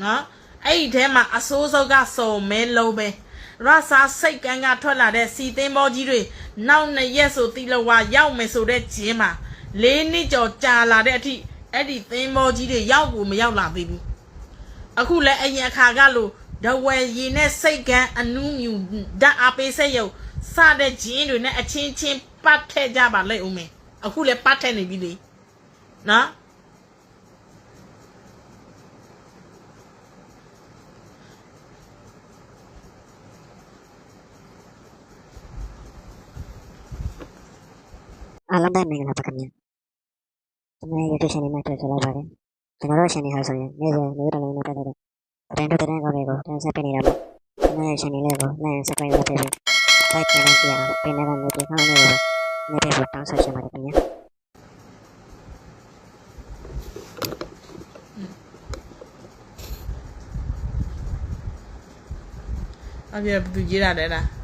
နော်အဲ့ဒီထဲမှာအစိုးစုပ်ကစုံမဲလုံးပဲရဆာစိတ်ကန်းကထွက်လာတဲ့စီသင်းဘောကြီးတွေနောက်နှစ်ရက်ဆိုတီလဝါရောက်မယ်ဆိုတဲ့ဂျင်းမှာလေးနှစ်ကျော်ကြာလာတဲ့အထိအဲ့ဒီသင်းဘောကြီးတွေရောက်ကိုမရောက်လာသေးဘူးအခုလည်းအရင်အခါကလို့ဒဝယ်ရီနဲ့စိတ်ကန်းအနူးမြူဓာတ်အားပေးစက်ရုပ်စတဲ့ဂျင်းတွေနဲ့အချင်းချင်းပတ်ထည့်ကြပါလိမ့်ဦးမယ်အခုလည်းပတ်ထည့်နေပြီလေနော် အားလုံးပဲမင်္ဂလာပါခင်ဗျာကျွန်တော်ရဲ့ YouTube channel မှာတွေ့ကြလိုက်ပါတယ်ကျွန်တော်တို့ channel ဟာဆိုရင်နေ့စဉ်နေ့တိုင်းနဲ့တက်တဲ့တိုင်းတို့တိုင်းကောင်းတွေကိုတင်ဆက်ပေးနေတာပေါ့ကျွန်တော်ရဲ့ channel လေးကို like subscribe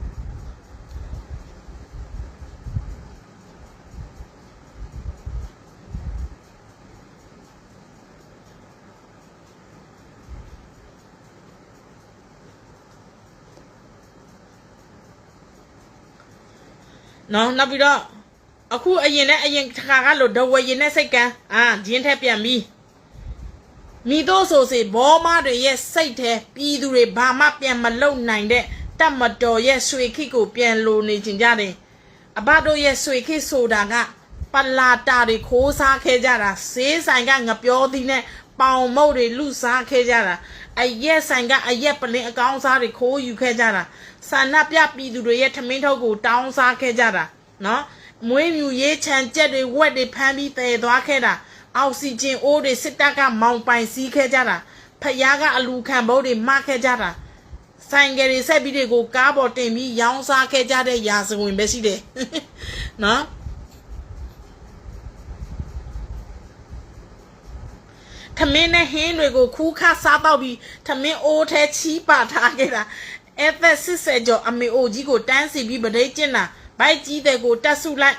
နဲ့ကြည့်အောင်ပြင်နေတဲ့ notification လေးကိုနေ့တိုင်းတောင်းဆိုချင်ပါတယ်ခင်ဗျာအပြည့်ဘယ်သူရေးတာလဲလားနော်နောက်ပြီးတော့အခုအရင်နဲ့အရင်တစ်ခါကလို့ဒဝယ်ရင်နဲ့စိတ်ကန်းအာဂျင်းထက်ပြန်ပြီးမိတို့ဆိုစီဘောမတွေရဲ့စိတ်ထဲပြည်သူတွေဘာမှပြန်မလုံနိုင်တဲ့တတ်မတော်ရဲ့ဆွေခိကိုပြန်လိုနေကြကြတယ်အဘတို့ရဲ့ဆွေခိဆိုတာကပလာတာတွေခိုးစားခဲ့ကြတာဈေးဆိုင်ကငပြောသည်နဲ့ ပေါင်မုတ်တွေလူစားခဲ့ကြတာအရက်ဆိုင်ကအရက်ပလင်အကောင်းစားတွေခိုးယူခဲ့ကြတာဆန္ဒပြပြည်သူတွေရဲ့ထမင်းထုပ်ကိုတောင်းစားခဲ့ကြတာနော်မွေးမြူရေးခြံကြက်တွေဝက်တွေဖမ်းပြီးတည်သွားခဲ့တာအောက်ဆီဂျင်အိုးတွေစစ်တပ်ကမောင်ပိုင်စီးခဲ့ကြတာဖယားကအလူခံဘုတ်တွေမခဲ့ကြတာဆိုင်ကယ်တွေဆက်ပြီးတွေကိုကားပေါ်တင်ပြီးရောင်းစားခဲ့ကြတဲ့ရာဇဝင်ပဲရှိတယ်နော် ထမင်းနဲ့ဟင်းတွေကိုခူးခါစားတော့ပြီးထမင်းအိုးထဲချီးပါထားခဲ့တာအဲ့သက်80ကျော်အမေအိုကြီးကိုတန်းစီပြီးဗဒိတ်ကျင်တာဘိုက်ကြီးတဲ့ကိုတက်ဆုလိုက်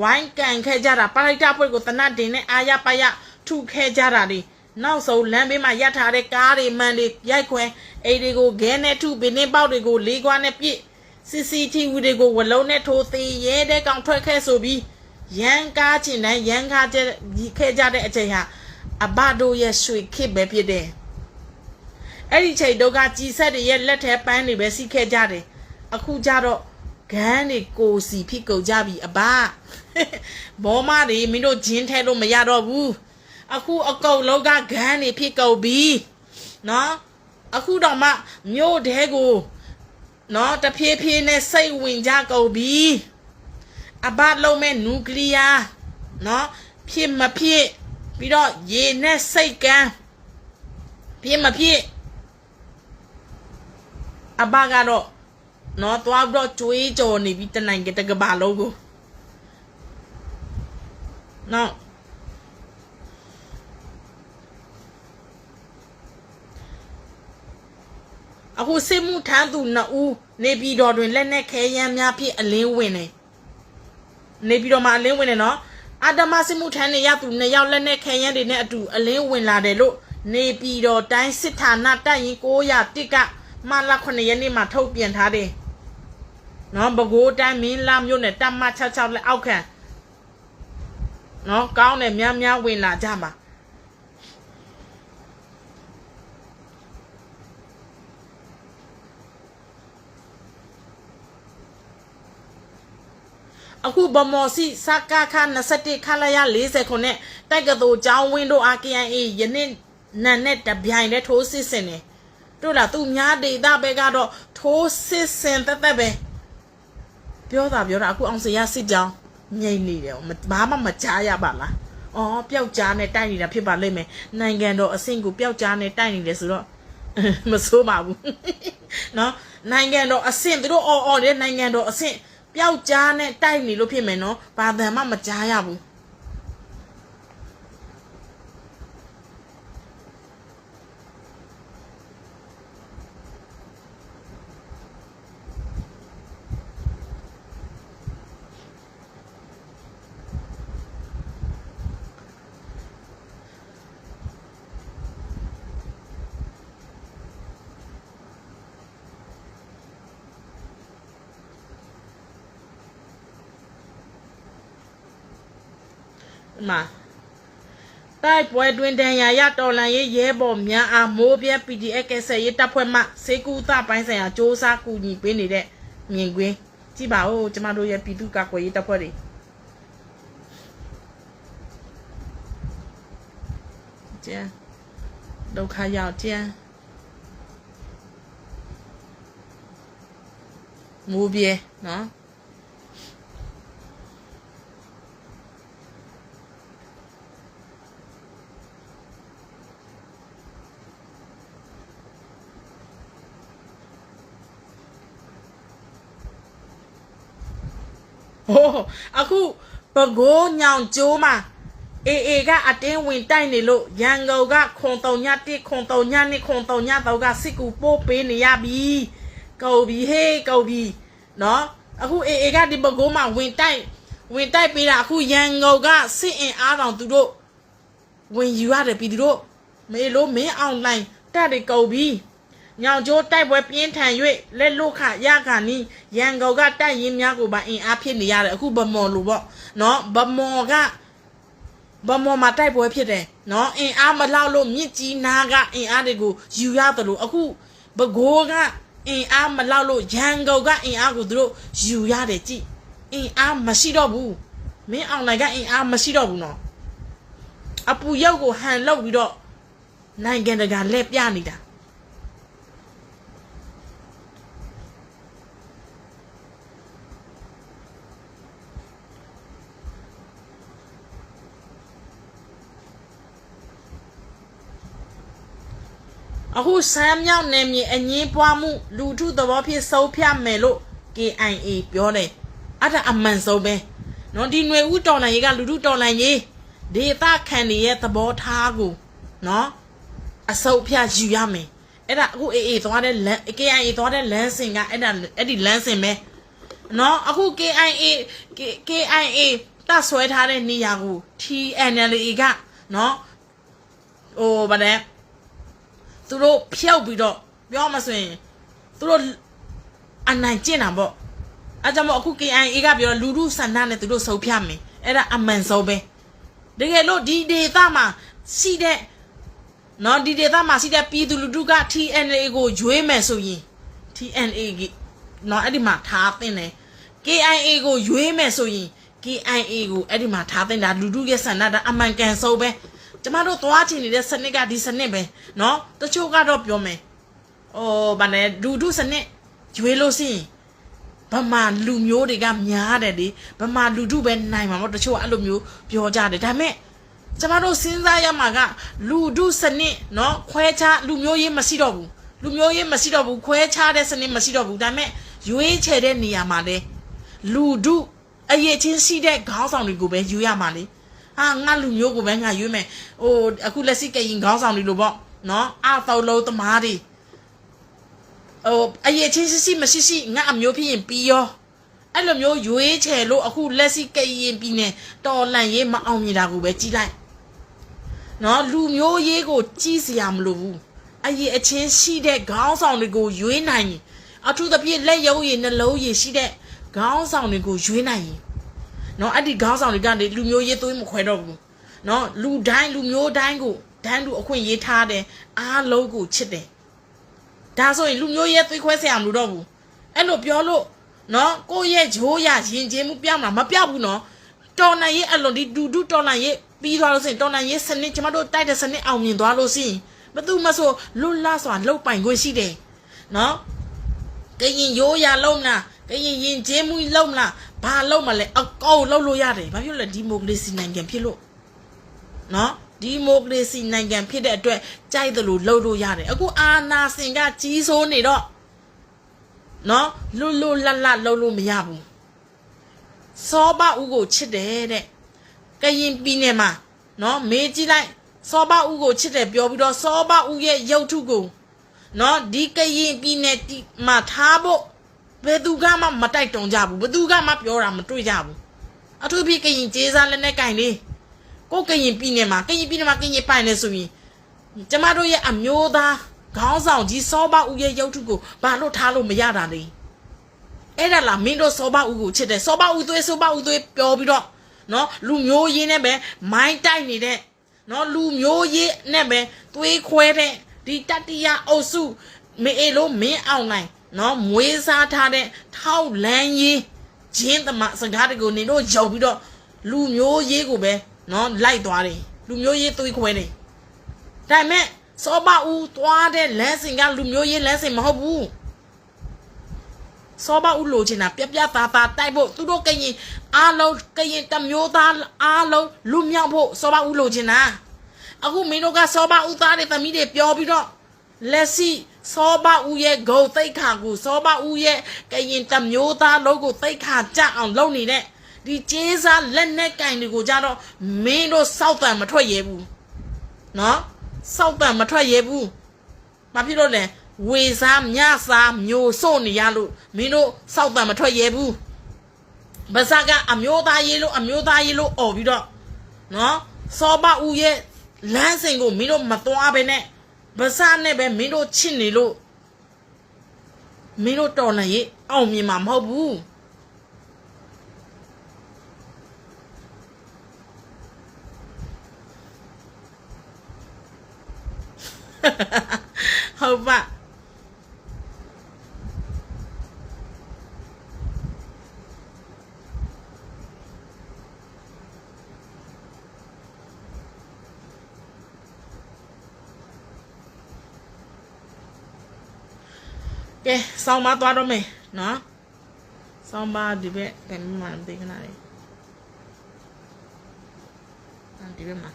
ဝိုင်းကန်ခဲ့ကြတာပလိုက်တာပွဲကိုတနတ်တင်နဲ့အာရပါရထုခဲ့ကြတာဒီနောက်ဆုံးလမ်းဘေးမှာရပ်ထားတဲ့ကားတွေမှန်တွေရိုက်ခွဲအိမ်တွေကိုဂဲနဲ့ထုပင်နှင်းပေါက်တွေကိုလေးခွားနဲ့ပြစ် CCTV တွေကိုဝလုံးနဲ့ထိုးသေးရဲတဲ့ကောင်ထွက်ခဲ့ဆိုပြီးရန်ကားချင်တိုင်းရန်ကားကြခဲ့ကြတဲ့အချိန်ဟာ အဘတို့ရဲ့ရွှေခေတ်ပဲဖြစ်တယ်။အဲ့ဒီချိန်တုန်းကကြီးဆက်တွေရဲ့လက်ထဲပန်းတွေပဲစီးခဲ့ကြတယ်။အခုကျတော့ဂန်းတွေကိုစီဖြစ်ကုန်ကြပြီအဘ။ဘောမတွေမင်းတို့ဂျင်းထဲလို့မရတော့ဘူး။အခုအကုတ်လုံးကဂန်းတွေဖြစ်ကုန်ပြီ။နော်။အခုတော့မှမြို့တဲကိုနော်တဖြည်းဖြည်းနဲ့စိတ်ဝင်ကြကုန်ပြီအဘလုံးမဲ့နျူကလ িয়ার နော်ဖြစ်မဖြစ် ပြီးတော့ရေနဲ့စိတ်ကန်းဖြစ်မဖြစ်အဘကတော့နော်သွားပြီးတော့ကြွေးကြော်နေပြီတနိုင်ကတကဘာလုံးကိုနော်အခုစစ်မှုထမ်းသူနှစ်ဦးနေပြည်တော်တွင်လက်နက်ခဲယမ်းများဖြင့်အလင်းဝင်နေနေပြည်တော်မှာအလင်းဝင်နေနော် အာတမစစ်မှုထမ်းနေရသူနှစ်ယောက်လက်နက်ခဲယမ်းတွေနဲ့အတူအလင်းဝင်လာတယ်လို့နေပြည်တော်တိုင်းစစ်ဌာနတပ်ရင်900တစ်ကမလ9ရက်နေ့မှာထုတ်ပြန်ထားတယ်နော်ပဲခူးတိုင်းမင်းလာမြို့နယ်တပ်မ66လက်အောက်ခံနော်ကောင်းတယ်များများဝင်လာကြပါ အခုဗမော်စီစကာခ21ခလာရ40ခုနဲ့တိုက်ကတူကျောင်းဝင်းတို့ RKIA ယနေ့နန်နဲ့တပြိုင်တည်းထိုးစစ်ဆင်တယ်တို့လားသူများဒေတာပဲကတော့ထိုးစစ်ဆင်တက်တက်ပဲပြောတာပြောတာအခုအောင်စရစစ်ကြောင်းငြိမ့်နေတယ်မဘာမှမကြားရပါလားအော်ပျောက်ကြားနဲ့တိုက်နေတာဖြစ်ပါလိမ့်မယ်နိုင်ငံတော်အဆင့်ကိုပျောက်ကြားနဲ့တိုက်နေတယ်ဆိုတော့မဆိုးပါဘူးနော်နိုင်ငံတော်အဆင့်သူတို့အော်အော်တဲ့နိုင်ငံတော်အဆင့် ပျောက်ကြားနဲ့တိုက်နေလို့ဖြစ်မယ်နော်ဘာတန်မှမကြားရဘူး မှာတိုက်ပွဲတွင်တန်ရာရတော်လန်ရေးရဲဘော်များအားမိုးပြဲ PDF ကဆက်ရေးတပ်ဖွဲ့မှစေကူသပိုင်းဆိုင်ရာစ조사ကူညီပေးနေတဲ့မြင်ကွင်းကြည့်ပါဦးကျမတို့ရဲ့ပြည်သူ့ကာကွယ်ရေးတပ်ဖွဲ့တွေကျန်ဒုက္ခရောက်ကျန်မိုးပြဲနော် ဟိုးအခုပကိုးညောင်ကျိုးမှာအေအေကအတင်းဝင်တိုက်နေလို့ရန်ကုန်ကခွန်တုံညတစ်ခွန်တုံညနှစ်ခွန်တုံညတော့ကစစ်ကူပို့ပေးနေရပြီကုန်ပြီဟေးကုန်ပြီနော်အခုအေအေကဒီပကိုးမှာဝင်တိုက်ဝင်တိုက်ပေးတာအခုရန်ကုန်ကစစ်အင်အားတောင်သူတို့ဝင်ယူရတယ်ပြည်သူတို့မေလို့မင်းအောင်လိုင်းတက်တွေကုန်ပြီ ညောင်ကျိုးတိုက်ပွဲပြင်းထန်၍လက်လုခရခါနီးရန်ကုန်ကတိုက်ရင်များကိုပါအင်အားဖြစ်နေရတယ်အခုဗမော်လို့ပေါ့နော်ဗမော်ကဗမော်မှာတိုက်ပွဲဖြစ်တယ်နော်အင်အားမလောက်လို့မြစ်ကြီးနားကအင်အားတွေကိုယူရတယ်လို့အခုဘကိုးကအင်အားမလောက်လို့ရန်ကုန်ကအင်အားကိုသူတို့ယူရတယ်ကြည်အင်အားမရှိတော့ဘူးမင်းအောင်နိုင်ကအင်အားမရှိတော့ဘူးနော်အပူရုပ်ကိုဟန်လောက်ပြီးတော့နိုင်ငံတကာလက်ပြနေတာ အခုဆမ်းမြောက်နယ်မြေအငင်းပွားမှုလူထုသဘောဖြစ်ဆုံးဖြတ်မယ်လို့ KIA ပြောတယ်အဲ့ဒါအမှန်ဆုံးပဲနော်ဒီຫນွေဥတော်နိုင်ရေးကလူထုတော်နိုင်ရေးဒေသခံတွေရဲ့သဘောထားကိုနော်အစုပ်ဖြတ်ယူရမယ်အဲ့ဒါအခု AA သွားတဲ့လမ်း KIA သွားတဲ့လမ်းစဉ်ကအဲ့ဒါအဲ့ဒီလမ်းစဉ်ပဲနော်အခု KIA K- KIA တတ်ဆွဲထားတဲ့နေရာကို TNLA ကနော်ဟိုဗါတဲ့ သူတို့ဖျောက်ပြီးတော့ပြောမှဆိုရင်သူတို့အနိုင်ကျင့်တာပေါ့အဲကြောင့်မို့အခု KIA ကပြောလူလူဆန္ဒနဲ့သူတို့စုပ်ဖြတ်မယ်အဲ့ဒါအမှန်ဆုံးပဲတကယ်လို့ဒီဒေသမှာရှိတဲ့နော်ဒီဒေသမှာရှိတဲ့ပြည်သူလူထုက TNA ကိုရွေးမယ်ဆိုရင် TNA ကနော်အဲ့ဒီမှာထားသင့်တယ် KIA ကိုရွေးမယ်ဆိုရင် KIA ကိုအဲ့ဒီမှာထားသင့်တာလူထုရဲ့ဆန္ဒဒါအမှန်ကန်ဆုံးပဲ ကျမတို့သွားချင်နေတဲ့စနစ်ကဒီစနစ်ပဲเนาะတချို့ကတော့ပြောမယ်။အော်ဗာနဲ့လူထုစနစ်ရွေးလို့ရှိရင်ဗမာလူမျိုးတွေကများတယ်လေဗမာလူထုပဲနိုင်မှာပေါ့တချို့ကအဲ့လိုမျိုးပြောကြတယ်ဒါပေမဲ့ကျမတို့စဉ်းစားရမှာကလူထုစနစ်เนาะခွဲခြားလူမျိုးရေးမရှိတော့ဘူးလူမျိုးရေးမရှိတော့ဘူးခွဲခြားတဲ့စနစ်မရှိတော့ဘူးဒါပေမဲ့ရွေးချယ်တဲ့နေရာမှာလေလူထုအရေးချင်းရှိတဲ့ခေါင်းဆောင်တွေကိုပဲယူရမှာလေ ဟာငါလူမျိုးကိုပဲငါရွေးမယ်ဟိုအခုလက်ရှိကရင်ခေါင်းဆောင်တွေလိုပေါ့နော်အာတော်လုံးသမားတွေဟိုအရေးချင်းစစ်စစ်မရှိရှိငါအမျိုးဖြစ်ရင်ပြီးရောအဲ့လိုမျိုးရွေးချယ်လို့အခုလက်ရှိကရင်ပြည်နယ်တော်လန်ရေးမအောင်မြင်တာကိုပဲကြီးလိုက်နော်လူမျိုးရေးကိုကြီးစရာမလိုဘူးအရေးအချင်းရှိတဲ့ခေါင်းဆောင်တွေကိုရွေးနိုင်အထူးသဖြင့်လက်ရုံးရည်နှလုံးရည်ရှိတဲ့ခေါင်းဆောင်တွေကိုရွေးနိုင်ရင် နော်အဲ့ဒီခေါင်းဆောင်တွေကနေလူမျိုးရေးသွေးမခွဲတော့ဘူးနော်လူတိုင်းလူမျိုးတိုင်းကိုဒန်းလူအခွင့်ရေးထားတယ်အားလုံးကိုချစ်တယ်ဒါဆိုရင်လူမျိုးရဲ့သွေးခွဲဆရာမလို့တော့ဘူးအဲ့လိုပြောလို့နော်ကိုယ့်ရဲ့ဂျိုးရရင်ချင်းမှုပြောင်းမှာမပြောက်ဘူးနော်တော်နိုင်ရဲ့အလွန်ဒီဒူဒူတော်နိုင်ရဲ့ပြီးသွားလို့ဆိုရင်တော်နိုင်ရဲ့စနစ်ကျမတို့တိုက်တဲ့စနစ်အောင်မြင်သွားလို့ရှိရင်ဘသူမဆိုလွတ်လပ်စွာလှုပ်ပိုင်ခွင့်ရှိတယ်နော်ကရင်ရိုးရလုံးမလား ကရင်ရင်ချင်းမှုလုံးမလားဘာလုံးမလဲအကောလှုပ်လို့ရတယ်ဘာဖြစ်လို့လဲဒီမိုကရေစီနိုင်ငံဖြစ်လို့နော်ဒီမိုကရေစီနိုင်ငံဖြစ်တဲ့အတွက်ကြိုက်တယ်လို့လှုပ်လို့ရတယ်အခုအာနာစင်ကကြီးစိုးနေတော့နော်လွတ်လွတ်လပ်လပ်လှုပ်လို့မရဘူးစောဘဦးကိုချစ်တယ်တဲ့ကရင်ပြည်နယ်မှာနော်မေးကြည့်လိုက်စောဘဦးကိုချစ်တယ်ပြောပြီးတော့စောဘဦးရဲ့ရုပ်ထုကိုနော်ဒီကရင်ပြည်နယ်တီမှာထားဖို့ ဘယ်သူကမှမတိုက်တုံကြဘူးဘယ်သူကမှပြောတာမတွေ့ကြဘူးအထူးဖြင့်ကရင်ကျေးစားလက်နဲ့ကင်လေးကိုကရင်ပြည်နယ်မှာကရင်ပြည်နယ်မှာကရင်ပိုင်နေဆိုရင်ကျမတို့ရဲ့အမျိုးသားခေါင်းဆောင်ကြီးစောဘဦးရဲ့ရုပ်ထုကိုဘာလို့ထားလို့မရတာလဲအဲ့ဒါလားမင်းတို့စောဘဦးကိုချစ်တယ်စောဘဦးသွေးစောဘဦးသွေးပြောပြီးတော့နော်လူမျိုးရင်းနဲ့ပဲမိုင်းတိုက်နေတဲ့နော်လူမျိုးရင်းနဲ့ပဲသွေးခွဲတဲ့ဒီတတိယအုပ်စုမေအေလိုမင်းအောင်နိုင် နော်မွေးစားထားတဲ့ထောက်လန်းရေးဂျင်းသမစကားတကူနေတို့ယုံပြီးတော့လူမျိုးရေးကိုပဲနော်လိုက်သွားတယ်လူမျိုးရေးသွေးခွဲတယ်ဒါပေမဲ့စောဘဦးသွားတဲ့လမ်းစဉ်ကလူမျိုးရေးလမ်းစဉ်မဟုတ်ဘူးစောဘဦးလိုချင်တာပြက်ပြက်သားသားတိုက်ဖို့သူတို့ကရင်အားလုံးကရင်တစ်မျိုးသားအားလုံးလူမြောက်ဖို့စောဘဦးလိုချင်တာအခုမင်းတို့ကစောဘဦးသားတွေသမီးတွေပြောပြီးတော့လက်စီ စောဘဦးရဲ့ဂုံသိတ်ခါကိုစောဘဦးရဲ့ကရင်တစ်မျိုးသားလုံးကိုသိတ်ခါကြအောင်လုပ်နေတဲ့ဒီကျေးစားလက်နဲ့ကင်တွေကိုကြတော့မင်းတို့စောက်တန်မထွက်ရဲဘူးနော်စောက်တန်မထွက်ရဲဘူး။ဘာဖြစ်လို့လဲဝေစားမြစားမျိုးစို့နေရလို့မင်းတို့စောက်တံမထွက်ရဲဘူး။ဗဇက်ကအမျိုးသားရေးလို့အမျိုးသားရေးလို့អော်ပြီးတော့နော်စောဘဦးရဲ့လမ်းစဉ်ကိုမင်းတို့မသွားဘဲနဲ့ ဗဇက်နဲ့ပဲမင်းတို့ချစ်နေလို့မင်းတို့တော်နေရေးအောင်မြင်မှာမဟုတ်ဘူး။ဟုတ်ပါ ကဲဆောင်းမသွားတော့မယ်နော်ဆောင်းမဒီဘက်ကဲမမသိခဏလေးအာဒီဘက်မှာ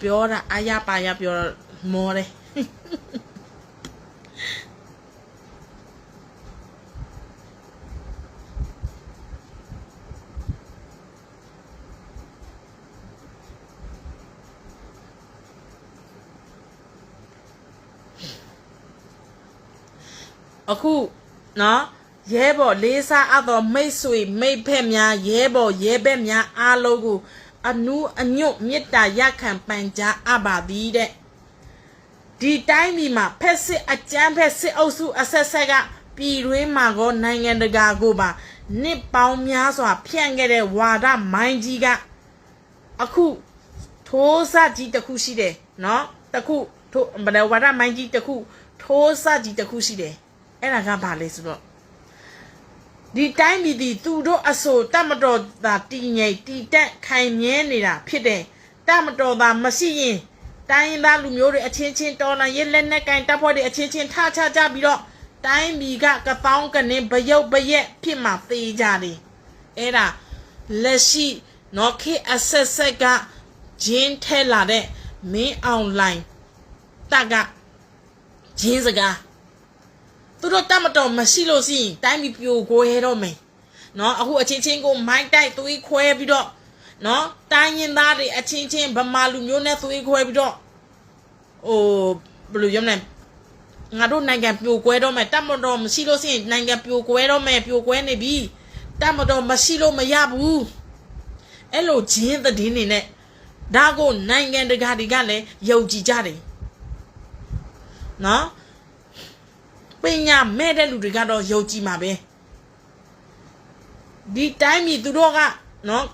ပြောတာအာရပါရပြောတော့မောတယ် အခုနော်ရဲဘော်လေးစားအပ်တော်မိတ်ဆွေမိတ်ဖက်များရဲဘော်ရဲဘက်များအားလုံးကိုအနူးအညွတ်မေတ္တာရခံပန်ကြားအပ်ပါသည်တဲ့ဒီတိုင်းပြည်မှာဖက်စစ်အကြမ်းဖက်စစ်အုပ်စုအဆက်ဆက်ကပြည်တွင်းမှာကောနိုင်ငံတကာကိုပါနှစ်ပေါင်းများစွာ ဖြန့်ခဲ့တဲ့ဝါဒမိုင်းကြီးကအခုထိုးစကြီးတစ်ခုရှိတယ်နော်တစ်ခုထိုးဘယ်လိုဝါဒမိုင်းကြီးတစ်ခုထိုးစကြီးတစ်ခုရှိတယ် အဲ့ဒါကဘာလဲဆိုတော့ဒီတိုင်းပြည်ဒီသူတို့အဆိုတတ်မတော်သာတည်ငြိမ်တည်တက်ခိုင်မြဲနေတာဖြစ်တယ်တတ်မတော်သာမရှိရင်တိုင်းရင်းသားလူမျိုးတွေအချင်းချင်းတော်လာရဲလက်နဲ့ကင်တပ်ဖွဲ့တွေအချင်းချင်းထချကြပြီးတော့တိုင်းပြည်ကကပောင်းကနေဘယုတ်ဘရက်ဖြစ်မှသေးကြတယ်အဲ့ဒါလက်ရှိနော်ခေတ်အဆက်ဆက်ကဂျင်းထဲလာတဲ့မင်းအွန်လိုင်းတက်ကဂျင်းစကား သူတို့တတ်မတော်မရှိလို့ရှိရင်တိုင်းပြည်ပြိုကိုရဲတော့မယ်နော်အခုအချင်းချင်းကိုမိုက်တိုက်သွေးခွဲပြီးတော့နော်တိုင်းရင်သားတွေအချင်းချင်းဗမာလူမျိုးနဲ့သွေးခွဲပြီးတော့ဟိုဘယ်လိုပြောမလဲငါတို့နိုင်ငံပြိုကွဲတော့မယ်တတ်မတော်မရှိလို့ရှိရင်နိုင်ငံပြိုကွဲတော့မယ်ပြိုကွဲနေပြီတတ်မတော်မရှိလို့မရဘူးအဲ့လိုဂျင်းသတင်းတွေနဲ့ဒါကိုနိုင်ငံတကာတွေကလည်းယုံကြည်ကြတယ်နော် ပညာမဲ့တဲ့လူတွေကတော့ယုံကြည်မှာပဲဒီတိုင်းပြည်သူတို့ကနော်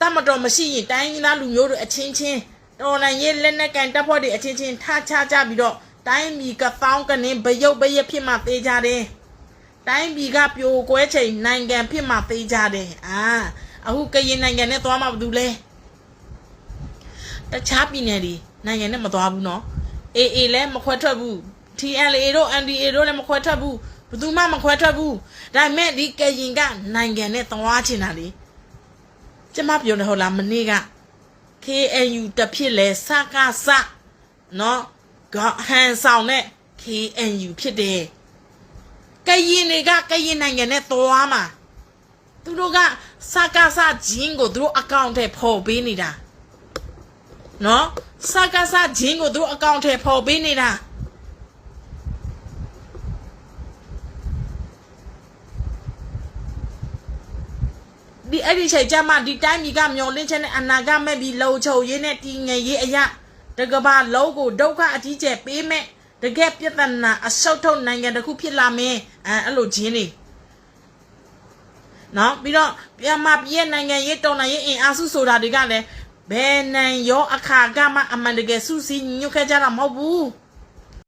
တတ်မတော်မရှိရင်တိုင်းရင်းသားလူမျိုးတွေအချင်းချင်းတော်နိုင်ရေးလက်နဲ့ကန်တပ်ဖွဲ့တွေအချင်းချင်းထားချကြပြီးတော့တိုင်းပြည်ကပေါင်းကနေဘယုတ်ဘယက်ဖြစ်မှသေးကြတယ်တိုင်းပြည်ကပြိုကွဲချိန်နိုင်ငံဖြစ်မှသေးကြတယ်အာအခုကရင်နိုင်ငံနဲ့သွားမှဘာလုပ်လဲတခြားပြည်နယ်တွေနိုင်ငံနဲ့မသွားဘူးနော်အေအေလည်းမခွဲထွက်ဘူး TLA တို့ NDA တို့လည်းမခွဲထွက်ဘူးဘယ်သူမှမခွဲထွက်ဘူးဒါပေမဲ့ဒီကရင်ကနိုင်ငံနဲ့သွားချင်တာလေကျမပြောနေဟုတ်လားမနေ့က KNU တဖြစ်လဲစကားစနော်ဂဟန်ဆောင်နဲ့ KNU ဖြစ်တယ်ကရင်တွေကကရင်နိုင်ငံနဲ့သွားမှာသူတို့ကစကားစဂျင်းကိုသူတို့အကောင့်ထဲပေါ်ပေးနေတာနော်စကားစဂျင်းကိုသူတို့အကောင့်ထဲပေါ်ပေးနေတာ ဒီအဲ့ဒီချိန်ကျမှဒီတိုင်းပြည်ကမျောလင်းချက်နဲ့အနာဂတ်မဲ့ပြီးလှုံချုံရေးနဲ့တည်ငြိမ်ရေးအရာတကဘာလုံးကိုဒုက္ခအကြီးကျယ်ပေးမဲ့တကယ်ပြဿနာအဆုတ်ထုတ်နိုင်ငံတစ်ခုဖြစ်လာမင်းအဲအဲ့လိုဂျင်းနေနော်ပြီးတော့ပြန်မပြည့်နိုင်ငံရေးတော်လှန်ရေးအင်အားစုဆိုတာတွေကလည်းဘယ်နိုင်ရောအခါကမှအမှန်တကယ်စုစည်းညွတ်ခဲ့ကြတာမဟုတ်ဘူး